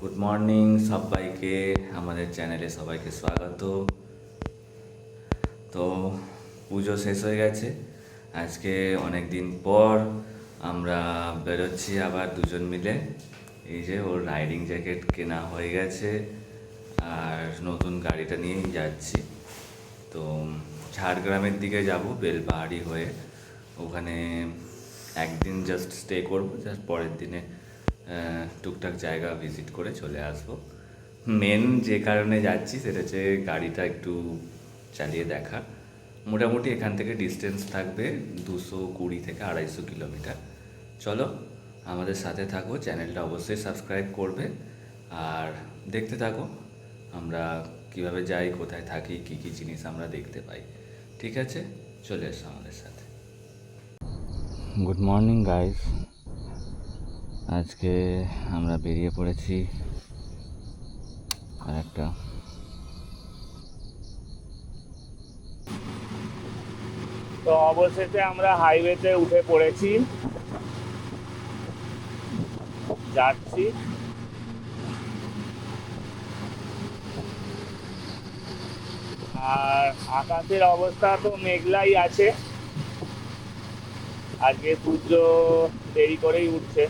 Good morning সবাইকে, আমাদের চ্যানেলে সবাইকে স্বাগত। তো, পুজো শেষ হয়ে গেছে। আজকে অনেক দিন পর আমরা বেরোচ্ছি আবার দুজন মিলে। এই যে ওর রাইডিং জ্যাকেট কেনা হয়ে গেছে আর নতুন গাড়িটা নিয়েই যাচ্ছি। তো, ঝাড়গ্রামের দিকে যাব বেলপাহাড়ি হয়ে। ওখানে একদিন জাস্ট স্টে করব জাস্ট পরের দিনে টুকটাক জায়গা ভিজিট করে চলে আসব। মেন যে কারণে যাচ্ছি সেটা হচ্ছে গাড়িটা একটু চালিয়ে দেখা। মোটামুটি এখান থেকে ডিস্টেন্স থাকবে দুশো কুড়ি থেকে আড়াইশো কিলোমিটার। চলো, আমাদের সাথে থাকো চ্যানেলটা অবশ্যই সাবস্ক্রাইব করবে। আর দেখতে থাকো, আমরা কীভাবে যাই, কোথায় থাকি, কি কি জিনিস আমরা দেখতে পাই। ঠিক আছে? চলে এসো আমাদের সাথে। গুড মর্নিং গাইস আজকে আমরা বেরিয়ে পড়েছি আর একটা তো অবশেষে আমরা হাইওয়েতে উঠে পড়েছি। যাচ্ছি। আর আকাশের অবস্থা তো মেঘলাই আছে। আজকে সূর্য দেরি করেই উঠছে।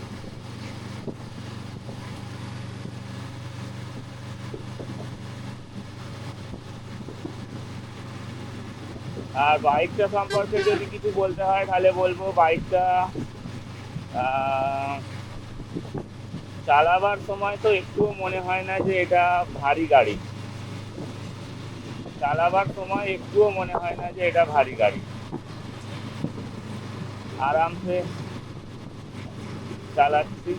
আর বাইকটা সম্পর্কে যদি কিছু বলতে হয়, তাহলে বলব বাইকটা চালাবার সময় তো একটুও মনে হয় না যে এটা ভারী গাড়ি। চালাবার সময় একটুও মনে হয় না যে এটা ভারী গাড়ি। আরামসে চালাচ্ছি।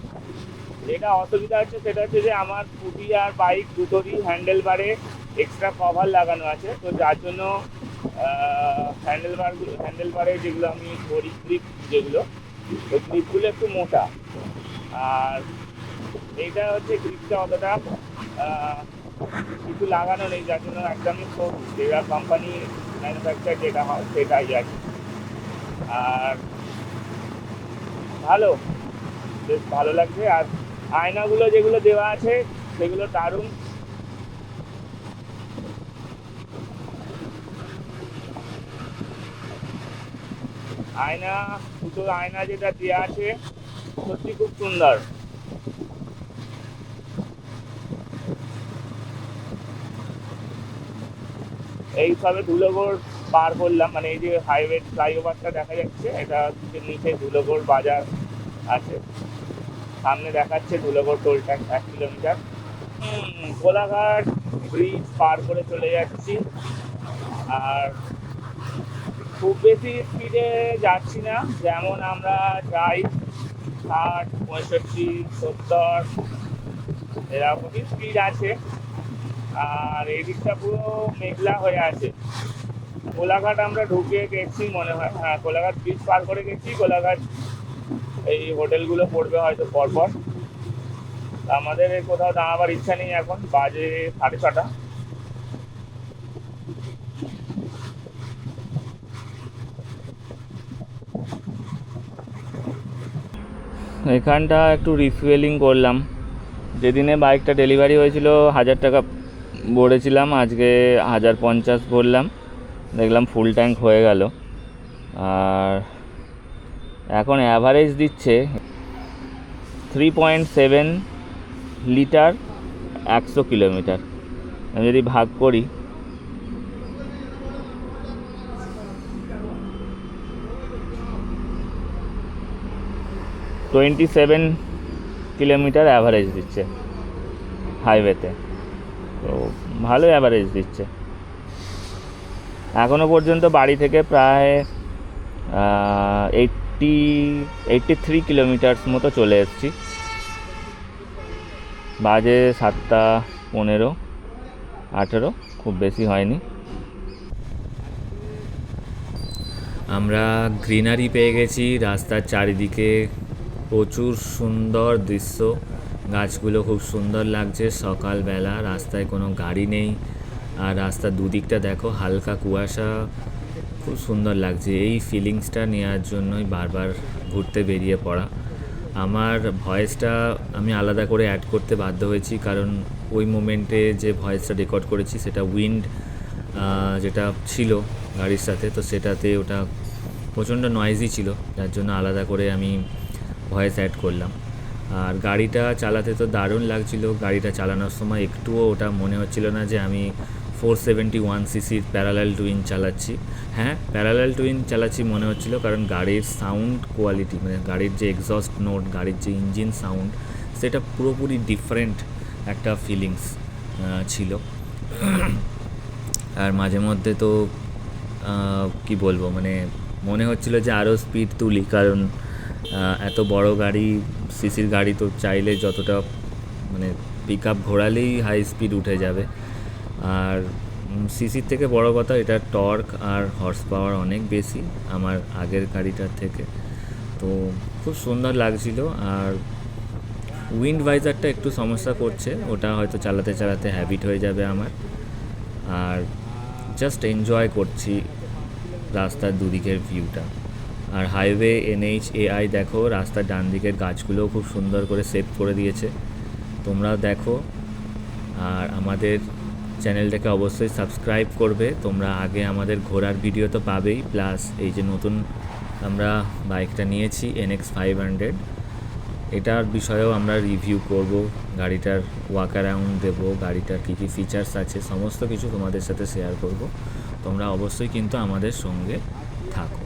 যেটা অসুবিধা হচ্ছে সেটা হচ্ছে যে আমার স্কুটি আর বাইক দুটোরই হ্যান্ডেল বারে এক্সট্রা কভার লাগানো আছে। তো যার জন্য হ্যান্ডেল বারগুলো হ্যান্ডেল বারে যেগুলো আমি করি গ্রিপ যেগুলো, ওই গ্রিপগুলো একটু মোটা। আর এইটা হচ্ছে গ্রিপটা অতটা কিছু লাগানো নেই, যার জন্য একদমই সরু যেটা কোম্পানি ম্যানুফ্যাকচার যেটা হয়, সেটাই আছে আর ভালো। বেশ ভালো লাগছে। আর আয়নাগুলো যেগুলো দেওয়া আছে, সেগুলো দারুণ। আয়না, দুটো আয়না যেটা দেওয়া আছে, সত্যি খুব সুন্দর। এই সবে ধুলোগড় পার করলাম মানে এই যে হাইওয়ে ফ্লাইওভারটা দেখা যাচ্ছে, এটা হচ্ছে নিচে ধুলোগড় বাজার আছে। সামনে দেখাচ্ছে ধুলোগড় টোল ট্যাক্স এক কিলোমিটার কোলাঘাট ব্রিজ পার করে চলে যাচ্ছি। আর খুব বেশি স্পিডে যাচ্ছি না, যেমন আমরা যাই ষাট, পঁয়ষট্টি, সত্তর, এরকমই স্পিড আছে। আর এই দিকটা পুরো মেঘলা হয়ে আছে। কোলাঘাট আমরা ঢুকে গেছি, মনে হয় হ্যাঁ কোলাঘাট ব্রিজ পার করে গেছি কোলাঘাট এই হোটেলগুলো পড়বে হয়তো পরপর। আমাদের কোথাও দাঁড়াবার ইচ্ছা নেই এখন, বাজে সাড়ে ছটা। এখানটা একটু রিফুয়েলিং করলাম। যেদিনে বাইকটা ডেলিভারি হয়েছিল, হাজার টাকা ভরেছিলাম, আজকে হাজার পঞ্চাশ ভরলাম। দেখলাম ফুল ট্যাঙ্ক হয়ে গেল। আর এখন অ্যাভারেজ দিচ্ছে থ্রি পয়েন্ট সেভেন লিটার একশো কিলোমিটার। আমি যদি ভাগ করি টোয়েন্টি সেভেন কিলোমিটার অ্যাভারেজ দিচ্ছে হাইওয়েতে তো। ভালো অ্যাভারেজ দিচ্ছে। এখনও পর্যন্ত বাড়ি থেকে প্রায় এইটটি এইটটি থ্রি কিলোমিটার্স মতো চলে এসেছি। বাজে সাতটা পনেরো, আঠেরো, খুব বেশি হয়নি। আমরা গ্রিনারি পেয়ে গেছি, রাস্তার চারিদিকে প্রচুর সুন্দর দৃশ্য। গাছগুলো খুব সুন্দর লাগছে, সকালবেলা রাস্তায় কোনো গাড়ি নেই। আর রাস্তার দুদিকটা দেখো, হালকা কুয়াশা, খুব সুন্দর লাগছে। এই ফিলিংসটা নেওয়ার জন্যই বারবার ঘুরতে বেরিয়ে পড়া। আমার ভয়েসটা আমি আলাদা করে অ্যাড করতে বাধ্য হয়েছি, কারণ ওই মোমেন্টে যে ভয়েসটা রেকর্ড করেছি, সেটা উইন্ড যেটা ছিল গাড়ির সাথে, তো সেটাতে ওটা প্রচণ্ড নয়েজি ছিল, যার জন্য আলাদা করে আমি ভয়েস অ্যাড করলাম। আর গাড়িটা চালাতে তো দারুণ লাগছিল। গাড়িটা চালানোর সময় একটুও ওটা মনে হচ্ছিল না যে আমি ফোর সেভেন্টি ওয়ান সিসির প্যারালাল টুইন চালাচ্ছি। হ্যাঁ প্যারালাল টুইন চালাচ্ছি মনে হচ্ছিল কারণ গাড়ির সাউন্ড কোয়ালিটি মানে গাড়ির যে এক্সস্ট নোট গাড়ির যে ইঞ্জিন সাউন্ড সেটা পুরোপুরি ডিফারেন্ট একটা ফিলিংস ছিল। আর মাঝে মধ্যে তো কি বলব মানে মনে হচ্ছিল যে আরও স্পিড তুলি, কারণ এত বড় গাড়ি, সিসির গাড়ি তো চাইলে যতটা মানে পিক আপ ঘোরালেই হাই স্পিড উঠে যাবে। আর সিসির থেকে বড় কথা এটা টর্ক আর হর্স পাওয়ার অনেক বেশি আমার আগের গাড়িটার থেকে। তো খুব সুন্দর লাগছিল আর উইন্ড ভাইজারটা একটু সমস্যা করছে, ওটা হয়তো চালাতে চালাতে হ্যাবিট হয়ে যাবে আমার। আর জাস্ট এনজয় করছি রাস্তার দুদিকের ভিউটা আর হাইওয়ে এনএইচ এআই দেখো, রাস্তার ডান দিকের গাছগুলোও খুব সুন্দর করে সেভ করে দিয়েছে। তোমরাও দেখো। আর আমাদের চ্যানেলটাকে অবশ্যই সাবস্ক্রাইব করবে। তোমরা আগে আমাদের ঘোরার ভিডিও তো পাবেই, প্লাস এই যে নতুন আমরা বাইকটা নিয়েছি, এনএক্স ফাইভ হান্ড্রেড এটার বিষয়েও আমরা রিভিউ করব, গাড়িটার ওয়াক অ্যারাউন্ড দেবো, গাড়িটার কী কী ফিচার্স আছে, সমস্ত কিছু তোমাদের সাথে শেয়ার করব। তোমরা অবশ্যই কিন্তু আমাদের সঙ্গে থাকো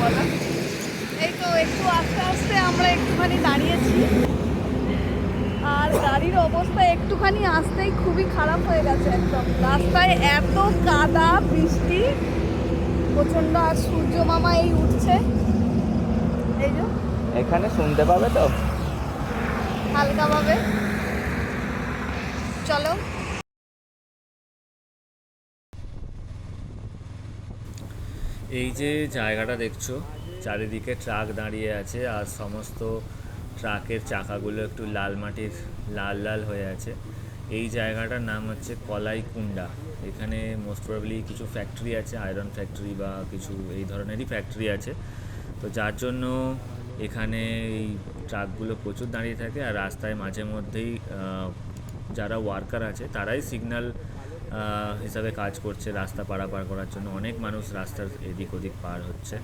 বলো এই তো একটু আস্তে আস্তে আমরা একটুখানি দাঁড়িয়েছি। আর গাড়ির অবস্থা একটুখানি আসতেই খুবই খারাপ হয়ে গেছে একদম। রাস্তায় এত কাদা বৃষ্টি প্রচণ্ড আর সূর্য মামা এই উঠছে। এই যে। এখানে শুনতে পাবে তো? হালকাভাবে। চলো। এই যে জায়গাটা দেখছ চারিদিকে ট্রাক দাঁড়িয়ে আছে আর সমস্ত ট্রাকের চাকাগুলো একটু লাল মাটির, লাল লাল হয়ে আছে। এই জায়গাটার নাম হচ্ছে কলাইকুণ্ডা এখানে মোস্ট প্রবলি কিছু ফ্যাক্টরি আছে আয়রন ফ্যাক্টরি বা কিছু এই ধরনেরই ফ্যাক্টরি আছে। তো যার জন্য এখানে এই ট্রাকগুলো প্রচুর দাঁড়িয়ে থাকে আর রাস্তায় মাঝে মধ্যেই যারা ওয়ার্কার আছে তারাই সিগন্যাল হিসাবে কাজ করছে রাস্তা পারাপার করার জন্য। অনেক মানুষ রাস্তার এদিক ওদিক পার হচ্ছে।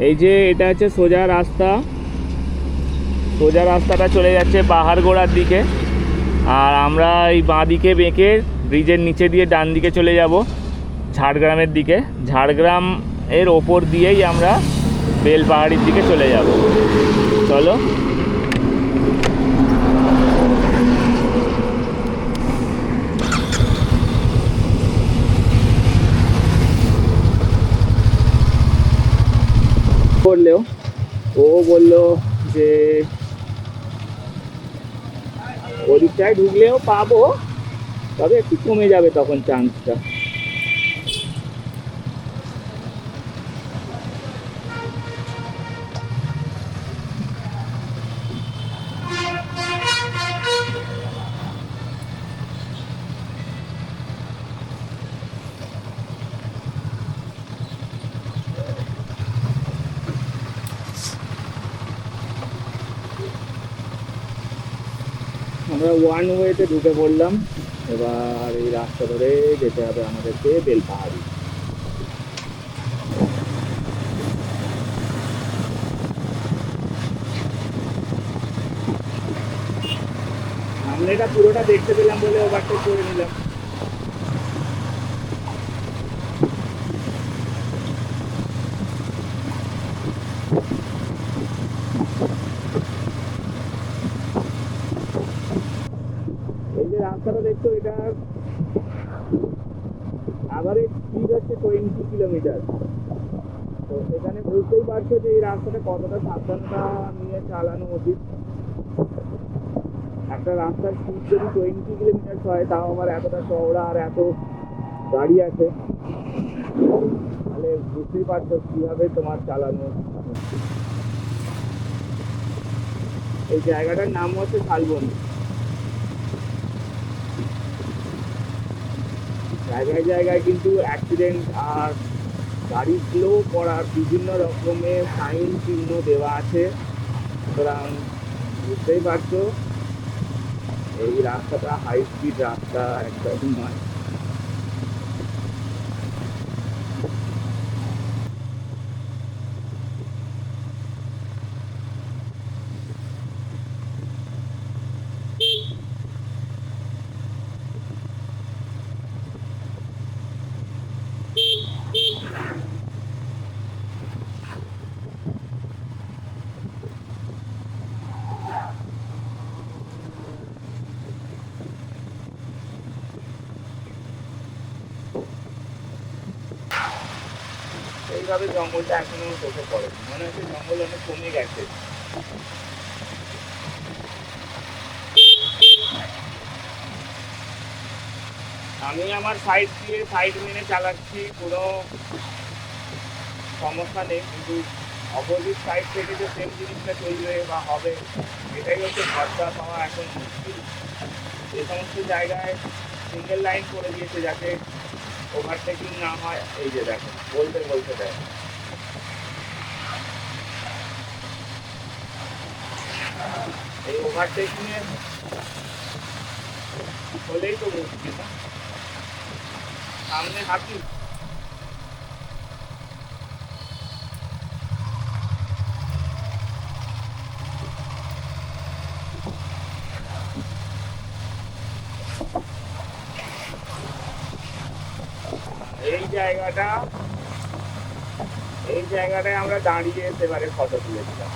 এই যে এটা হচ্ছে সোজা রাস্তা। সোজা রাস্তাটা চলে যাচ্ছে পাহাড় পাহাড়গোড়ার দিকে। আর আমরা এই বাঁ দিকে বেঁকে ব্রিজের নিচে দিয়ে ডান দিকে চলে যাব, ঝাড়গ্রামের দিকে। ঝাড়গ্রাম এর ওপর দিয়েই আমরা বেলপাহাড়ির দিকে চলে যাব। চলো। করলেও ও বলল যে ওদিকটায় ঢুকলেও পাবো তবে একটু কমে যাবে তখন চান্সটা আমরা ওয়ান ওয়েতে ঢুকে পড়লাম। এবার এই রাস্তা ধরে যেতে হবে আমাদেরকে বেলপাহাড়ি। সামনেটা পুরোটা দেখতে পেলাম বলে ওভারটেক করে নিলাম এই যে দেখছ এটা আবার স্পিড হচ্ছে টোয়েন্টি কিলোমিটার তো এখানে বুঝতেই পারছ যে এই রাস্তাটা কতটা সাবধানতা নিয়ে চালানো উচিত। একটা রাস্তার স্পিড যদি টোয়েন্টি কিলোমিটার হয়, তাও আবার এতটা চওড়া আর এত গাড়ি আছে। তাহলে বুঝতেই পারছ কীভাবে তোমার চালানো এই জায়গাটার নাম হচ্ছে শালবনি। জায়গায় জায়গায় কিন্তু অ্যাক্সিডেন্ট আর গাড়ি স্লো করার বিভিন্ন রকমের সাইন চিহ্ন দেওয়া আছে। সুতরাং বুঝতেই পারছ, এই রাস্তাটা হাই স্পিড রাস্তা একদম নয়। এইভাবে জঙ্গলটা এখনও চোখে পড়ে মনে হচ্ছে জঙ্গল অনেক কমে গেছে। আমি আমার সাইড দিয়ে সাইড মেনে চালাচ্ছি, কোনো সমস্যা নেই, কিন্তু অপোজিট সাইড থেকে যে সেম জিনিসটা চলবে বা হবে, এটাই হচ্ছে ভরসা পাওয়া এখন মুশকিল। যে সমস্ত জায়গায় সিঙ্গেল লাইন করে দিয়েছে যাতে ওভারটেকিং না হয়, এই যে দেখো বলতে বলতে দেখো এই ওভারটেকিং এর হলেই তো মুশকিল সামনে হাতি। জায়গাটা, এই জায়গাটায় আমরা দাঁড়িয়ে এবারে ফটো তুলেছিলাম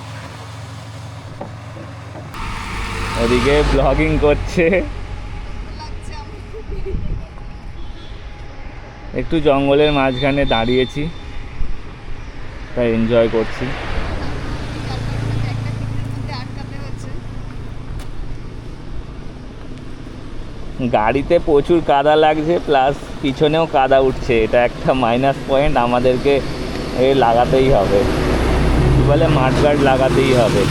ওদিকে ব্লগিং করছে। একটু জঙ্গলের মাঝখানে দাঁড়িয়েছি, তাই এনজয় করছি। গাড়িতে প্রচুর কাদা লাগছে প্লাস পিছনেও কাদা উঠছে, এটা একটা মাইনাস পয়েন্ট আমাদেরকে এ লাগাতেই হবে। বলে মাঠগার্ড লাগাতেই হবে।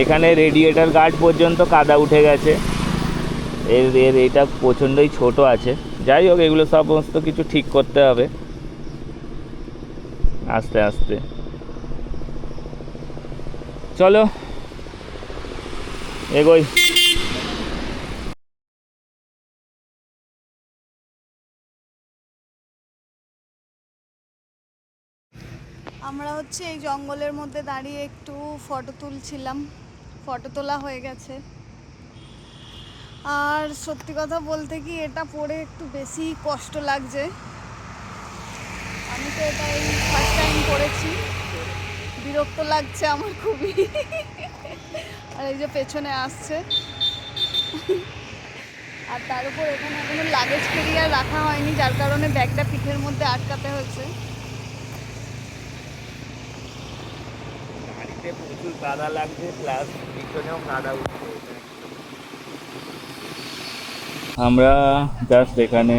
এখানে রেডিয়েটার গার্ড পর্যন্ত কাদা উঠে গেছে। এর এর, এটা প্রচণ্ডই ছোট আছে। যাই হোক, এগুলো সমস্ত কিছু ঠিক করতে হবে। আস্তে আস্তে। চলো, এগোই। আমরা হচ্ছে এই জঙ্গলের মধ্যে দাঁড়িয়ে একটু ফটো তুলছিলাম ফটো তোলা হয়ে গেছে। আর সত্যি কথা বলতে কি, এটা পরে একটু বেশি কষ্ট লাগছে। আমি তো এটা এই ফার্স্ট টাইম করেছি বিরক্ত লাগছে আমার খুবই। আর এই যে পেছনে আসছে। আর তার উপর এখানে এখনও লাগেজ কেরিয়ার রাখা হয়নি, যার কারণে ব্যাগটা পিঠের মধ্যে আটকাতে হয়েছে গাড়িতে প্রচুর কাদা লাগছে প্লাস পিছনেও কাদা উঠছে। আমরা জাস্ট এখানে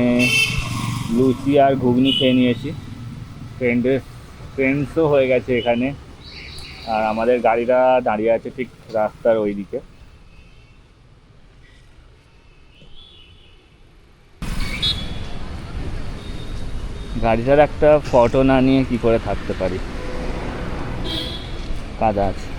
লুচি আর ঘুগনি খেয়ে নিয়েছি। ফ্রেন্ডের ফ্রেন্ডসও হয়ে গেছে এখানে। আর আমাদের গাড়িটা দাঁড়িয়ে আছে ঠিক রাস্তার ওই দিকে গাড়িটার একটা ফটো না নিয়ে কি করে থাকতে পারি? কাদা আছে।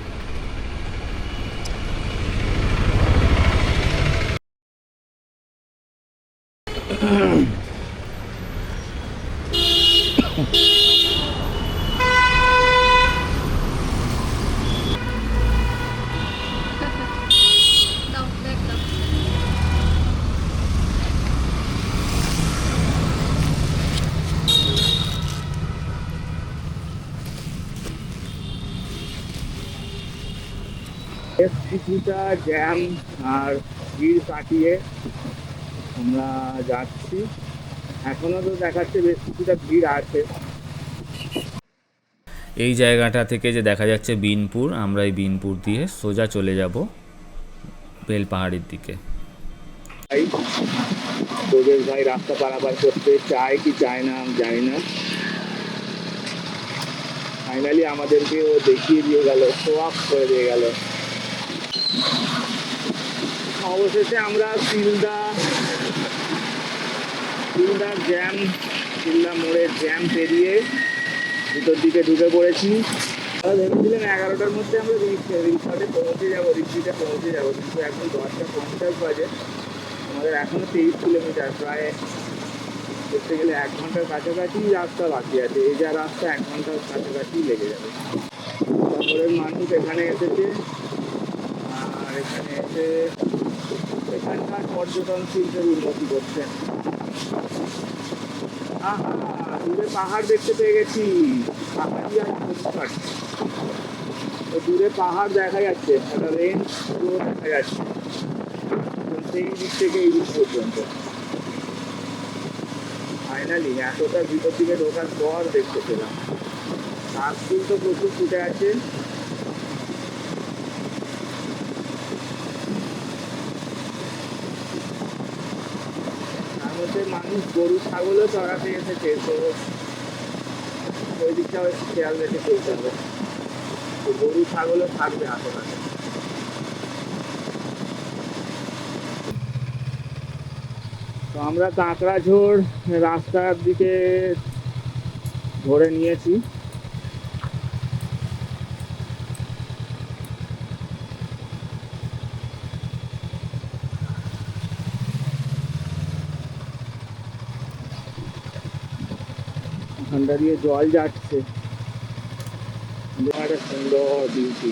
কিছুটা জ্যাম আর ভিড় কাটিয়ে আমরা যাচ্ছি। এখনও তো দেখাচ্ছে বেশ কিছুটা ভিড় আছে। এই জায়গাটা থেকে যে দেখা যাচ্ছে বিনপুর আমরা এই বিনপুর দিয়ে সোজা চলে যাব বেলপাহাড়ির দিকে। ভাই তোদের ভাই রাস্তা পারাপার করতে চায় কি চায় না আমি জানি না। ফাইনালি আমাদেরকে ও দেখিয়ে দিয়ে গেল শো আপ করে দিয়ে গেল। অবশেষে আমরা সিলদা শিলদার জ্যাম শিলদা মোড়ের জ্যাম পেরিয়ে ভিতর দিকে ঢুকে পড়েছি। ভেবেছিলাম এগারোটার মধ্যে আমরা রিসর্টে পৌঁছে যাব রিসিটে পৌঁছে যাব, কিন্তু এখন দশটা পঞ্চাশ বাজে। আমাদের এখনও তেইশ কিলোমিটার প্রায় করতে গেলে এক ঘণ্টার কাছাকাছি রাস্তা বাকি আছে। এই যা রাস্তা, এক ঘণ্টার কাছাকাছি লেগে যাবে। শহরের মানুষ এখানে এসেছে। এখানে এসে এখানকার পর্যটন শিল্পের উন্নতি করছেন আহা দূরে পাহাড় দেখতে পেয়ে গেছি পাহাড়ি দূরে পাহাড় দেখা যাচ্ছে একটা রেঞ্জ পুরো দেখা যাচ্ছে সেই দিক থেকে এই দিক পর্যন্ত ফাইনালি এতটা ভিতর দিকে ঢোকার পর দেখতে পেলাম কাশফুল তো প্রচুর ফুটে আছে তার মধ্যে মানুষ গরু, ছাগলও চড়াতে এসেছে তো ওই দিকটাও একটু খেয়াল রেখে চলতে হবে। তো গরু, ছাগলও থাকবে আশেপাশে তো আমরা কাঁকড়াঝোড় রাস্তার দিকে ধরে নিয়েছি। দিয়ে জল যাচ্ছে। সুন্দর বিউটি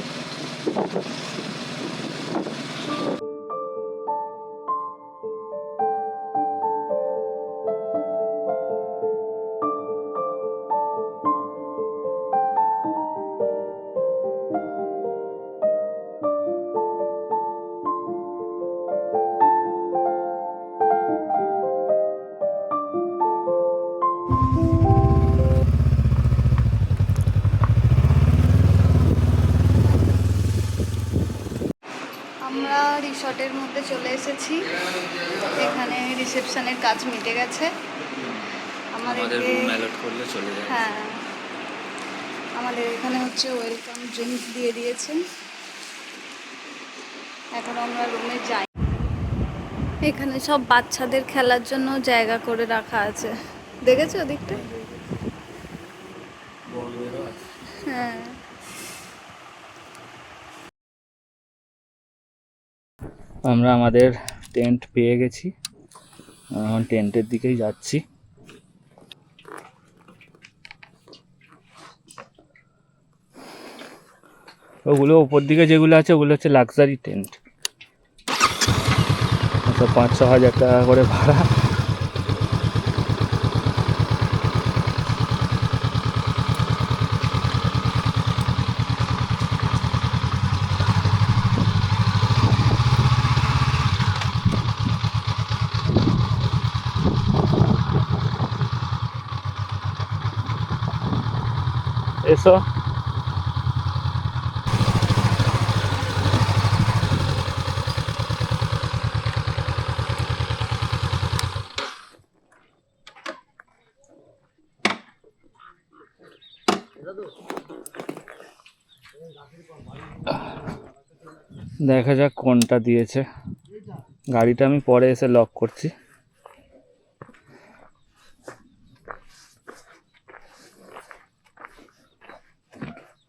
এসেছি এখানে রিসেপশনের কাজ মিটে গেছে। আমাদের আমাদেরকে রুম অ্যালট করলে চলে যায় হ্যাঁ। আমাদের এখানে হচ্ছে ওয়েলকাম ড্রিঙ্ক দিয়ে দিয়েছেন। এখন আমরা রুমে যাই। এখানে সব বাচ্চাদের খেলার জন্য জায়গা করে রাখা আছে। দেখেছ ওদিকটা? হ্যাঁ। আমরা আমাদের টেন্ট পেয়ে গেছি। এখন টেন্টের দিকেই যাচ্ছি। ওগুলো ওপর দিকে যেগুলো আছে, ওগুলো হচ্ছে লাক্সারি টেন্ট পাঁচ ছ হাজার টাকা করে ভাড়া। এসো দেখা যাক কোনটা দিয়েছে। গাড়িটা আমি পরে এসে লক করছি।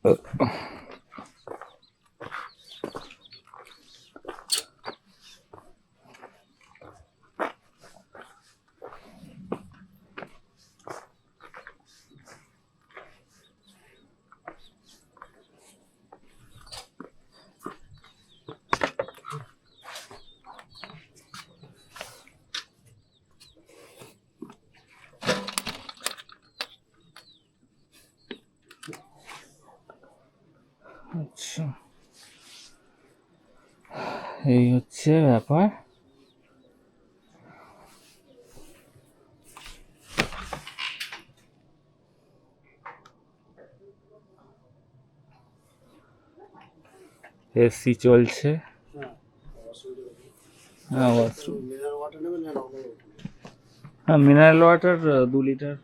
呃 এই হচ্ছে ব্যাপার। এসি চলছে। হ্যাঁ হ্যাঁ মিনারেল ওয়াটার দু লিটার